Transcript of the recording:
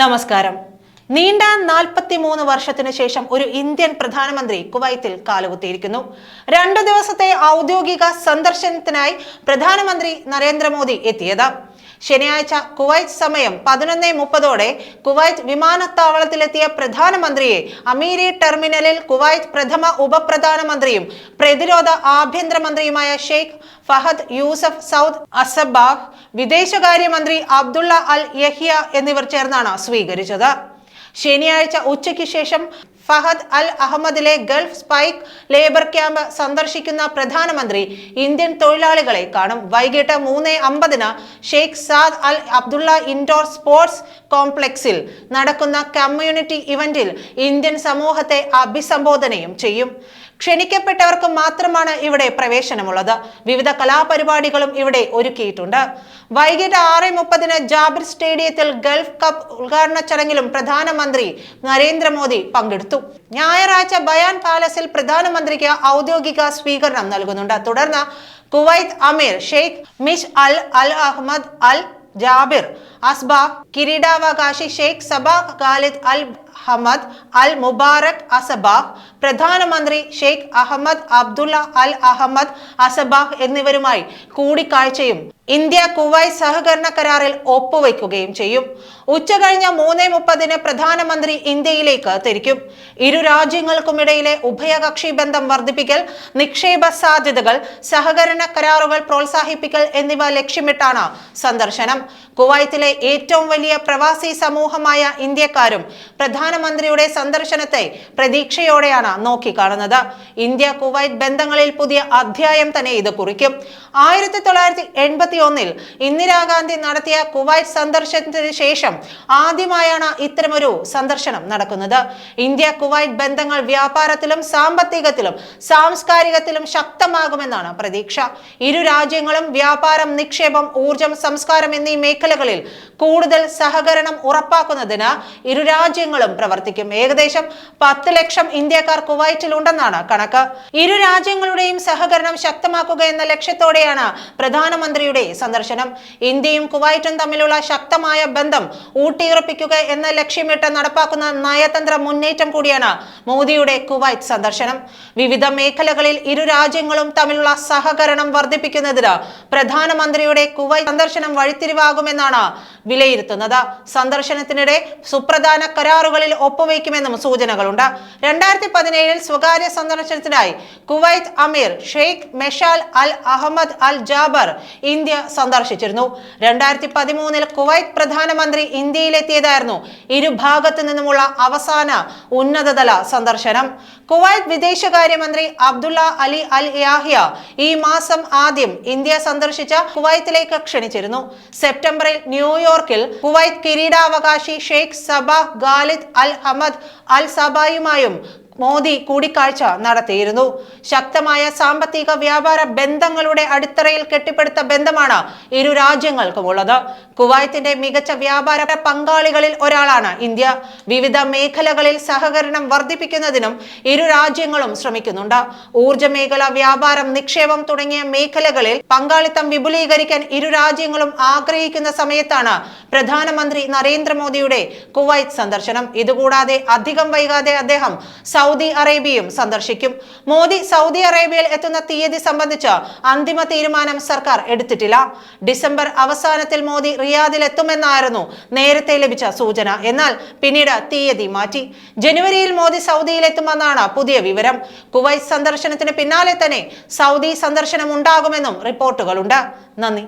നമസ്കാരം. നീണ്ട നാൽപ്പത്തിമൂന്ന് വർഷത്തിനു ശേഷം ഒരു ഇന്ത്യൻ പ്രധാനമന്ത്രി കുവൈത്തിൽ കാലുകുത്തിയിരിക്കുന്നു. രണ്ടു ദിവസത്തെ ഔദ്യോഗിക സന്ദർശനത്തിനായി പ്രധാനമന്ത്രി നരേന്ദ്രമോദി എത്തിയത്. ശനിയാഴ്ച കുവൈറ്റ് സമയം പതിനൊന്ന് മുപ്പതോടെ കുവൈറ്റ് വിമാനത്താവളത്തിലെത്തിയ പ്രധാനമന്ത്രിയെ അമീരി ടെർമിനലിൽ കുവൈറ്റ് പ്രഥമ ഉപപ്രധാനമന്ത്രിയും പ്രതിരോധ ആഭ്യന്തരമന്ത്രിയുമായ Sheikh Fahad Yusuf Saud Al Sabah വിദേശകാര്യമന്ത്രി അബ്ദുള്ള അൽ യഹിയ എന്നിവർ ചേർന്നാണ് സ്വീകരിച്ചത്. ശനിയാഴ്ച ഉച്ചയ്ക്ക് ശേഷം ഫഹദ് അൽ അഹമ്മദിലെ ഗൾഫ് സ്പൈക്ക് ലേബർ ക്യാമ്പ് സന്ദർശിക്കുന്ന പ്രധാനമന്ത്രി ഇന്ത്യൻ തൊഴിലാളികളെ കാണും. വൈകിട്ട് മൂന്ന് അമ്പതിന് Sheikh Saad Al Abdullah indoor sports കോംപ്ലക്സിൽ നടക്കുന്ന കമ്മ്യൂണിറ്റി ഇവന്റിൽ ഇന്ത്യൻ സമൂഹത്തെ അഭിസംബോധനയും ചെയ്യും. ക്ഷണിക്കപ്പെട്ടവർക്ക് മാത്രമാണ് ഇവിടെ പ്രവേശനമുള്ളത്. വിവിധ കലാപരിപാടികളും ഇവിടെ ഒരുക്കിയിട്ടുണ്ട്. വൈകിട്ട് ആറ് മുപ്പതിന് ജാബിർ സ്റ്റേഡിയത്തിൽ ഗൾഫ് കപ്പ് ഉദ്ഘാടന ചടങ്ങിലും പ്രധാനമന്ത്രി നരേന്ദ്രമോദി പങ്കെടുത്തു. ഞായറാഴ്ച ബയാൻ പാലസിൽ പ്രധാനമന്ത്രിക്ക് ഔദ്യോഗിക സ്വീകരണം നൽകുന്നുണ്ട്. തുടർന്ന് കുവൈത്ത് അമീർ Sheikh Mishal Al Al Ahmad Al Jaber Al Sabah കിരീടാവകാശി Sheikh Sabah Khalid Al Hamad Al Mubarak Al Sabah പ്രധാനമന്ത്രി Sheikh Ahmad Abdullah Al Ahmad Al Sabah എന്നിവരുമായി കൂടിക്കാഴ്ചയും ഇന്ത്യ കുവൈറ്റ് സഹകരണ കരാറിൽ ഒപ്പുവെക്കുകയും ചെയ്യും. ഉച്ച കഴിഞ്ഞ മൂന്ന് മുപ്പതിന് പ്രധാനമന്ത്രി ഇന്ത്യയിലേക്ക് തിരിക്കും. ഇരു രാജ്യങ്ങൾക്കുമിടയിലെ ഉഭയകക്ഷി ബന്ധം വർദ്ധിപ്പിക്കൽ നിക്ഷേപ സാധ്യതകൾ സഹകരണ കരാറുകൾ പ്രോത്സാഹിപ്പിക്കൽ എന്നിവ ലക്ഷ്യമിട്ടാണ് സന്ദർശനം. കുവൈത്തിലെ ഏറ്റവും വലിയ പ്രവാസി സമൂഹമായ ഇന്ത്യക്കാരും പ്രധാനമന്ത്രിയുടെ സന്ദർശനത്തെ പ്രതീക്ഷയോടെയാണ് നോക്കിക്കാണുന്നത്. ഇന്ത്യ കുവൈറ്റ് ബന്ധങ്ങളിൽ പുതിയ അധ്യായം തന്നെ ഇത് കുറിക്കും. ആയിരത്തി തൊള്ളായിരത്തി എൺപത്തി ഒന്നിൽ ഇന്ദിരാഗാന്ധി നടത്തിയ കുവൈറ്റ് സന്ദർശനത്തിന് ശേഷം ആദ്യമായാണ് ഇത്തരമൊരു സന്ദർശനം നടക്കുന്നത്. ഇന്ത്യ കുവൈറ്റ് ബന്ധങ്ങൾ വ്യാപാരത്തിലും സാമ്പത്തികത്തിലും സാംസ്കാരികത്തിലും ശക്തമാകുമെന്നാണ് പ്രതീക്ഷ. ഇരു രാജ്യങ്ങളും വ്യാപാരം നിക്ഷേപം ഊർജം സംസ്കാരം എന്നീ മേഖലകളിൽ കൂടുതൽ സഹകരണം ഉറപ്പാക്കുന്നതിന് ഇരു രാജ്യങ്ങളും പ്രവർത്തിക്കും. ഏകദേശം പത്ത് ലക്ഷം ഇന്ത്യക്കാർ കുവൈറ്റിൽ ഉണ്ടെന്നാണ് കണക്ക്. ഇരു രാജ്യങ്ങളുടെയും സഹകരണം ശക്തമാക്കുക എന്ന ലക്ഷ്യത്തോടെയാണ് പ്രധാനമന്ത്രിയുടെ സന്ദർശനം. ഇന്ത്യയും കുവൈറ്റും തമ്മിലുള്ള ശക്തമായ ബന്ധം ഊട്ടിയുറപ്പിക്കുക എന്ന ലക്ഷ്യമിട്ട് നടപ്പാക്കുന്ന നയതന്ത്ര മുന്നേറ്റം കൂടിയാണ് മോദിയുടെ കുവൈറ്റ് സന്ദർശനം. വിവിധ മേഖലകളിൽ ഇരു രാജ്യങ്ങളും തമ്മിലുള്ള സഹകരണം വർദ്ധിപ്പിക്കുന്നതിന് പ്രധാനമന്ത്രിയുടെ കുവൈറ്റ് സന്ദർശനം വഴിത്തിരിവാകുമെന്നാണ് വിലയിരുത്തുന്നത്. സന്ദർശനത്തിനിടെ സുപ്രധാന കരാറുകളിൽ ഒപ്പുവയ്ക്കുമെന്നും സൂചനകളുണ്ട്. രണ്ടായിരത്തി പതിനേഴിൽ സ്വകാര്യ സന്ദർശനത്തിനായി Kuwait Amir Sheikh Meshal Al Ahmad Al Jaber India സന്ദർശിച്ചിരുന്നു. രണ്ടായിരത്തി പതിമൂന്നിൽ കുവൈത്ത് പ്രധാനമന്ത്രി ഇന്ത്യയിലെത്തിയതായിരുന്നു. ഇരുഭാഗത്തു നിന്നുമുള്ള അവസാന ഉന്നതതല സന്ദർശനം. കുവൈത്ത് വിദേശകാര്യമന്ത്രി അബ്ദുള്ള അലി അൽ യാഹിയ ഈ മാസം ആദ്യം ഇന്ത്യ സന്ദർശിച്ച കുവൈത്തിലേക്ക് ക്ഷണിച്ചിരുന്നു. സെപ്റ്റംബറിൽ ന്യൂയോർക്കിൽ കുവൈത്ത് കിരീടാവകാശി Sheikh Sabah Khalid Al Hamad Al സബായുമായും Modi കൂടിക്കാഴ്ച നടത്തിയിരുന്നു. ശക്തമായ സാമ്പത്തിക വ്യാപാര ബന്ധങ്ങളുടെ അടിത്തറയിൽ കെട്ടിപ്പടുത്ത ബന്ധമാണ് ഇരു രാജ്യങ്ങൾക്കുമുള്ളത്. കുവൈത്തിന്റെ മികച്ച വ്യാപാര പങ്കാളികളിൽ ഒരാളാണ് ഇന്ത്യ. വിവിധ മേഖലകളിൽ സഹകരണം വർദ്ധിപ്പിക്കുന്നതിനും ഇരു രാജ്യങ്ങളും ശ്രമിക്കുന്നുണ്ട്. ഊർജ മേഖല വ്യാപാരം നിക്ഷേപം തുടങ്ങിയ മേഖലകളിൽ പങ്കാളിത്തം വിപുലീകരിക്കാൻ ഇരു രാജ്യങ്ങളും ആഗ്രഹിക്കുന്ന സമയത്താണ് പ്രധാനമന്ത്രി നരേന്ദ്രമോദിയുടെ കുവൈറ്റ് സന്ദർശനം. ഇതുകൂടാതെ അധികം വൈകാതെ അദ്ദേഹം സൗദി അറേബ്യയും സന്ദർശിക്കും. മോദി സൗദി അറേബ്യയിൽ എത്തുന്ന തീയതി സംബന്ധിച്ച് അന്തിമ തീരുമാനം സർക്കാർ എടുത്തിട്ടില്ല. ഡിസംബർ അവസാനത്തിൽ മോദി റിയാദിൽ എത്തുമെന്നായിരുന്നു നേരത്തെ ലഭിച്ച സൂചന. എന്നാൽ പിന്നീട് തീയതി മാറ്റി. ജനുവരിയിൽ മോദി സൗദിയിൽ എത്തുമെന്നാണ് പുതിയ വിവരം. കുവൈറ്റ് സന്ദർശനത്തിന് പിന്നാലെ തന്നെ സൗദി സന്ദർശനം ഉണ്ടാകുമെന്നും റിപ്പോർട്ടുകളുണ്ട്. നന്ദി.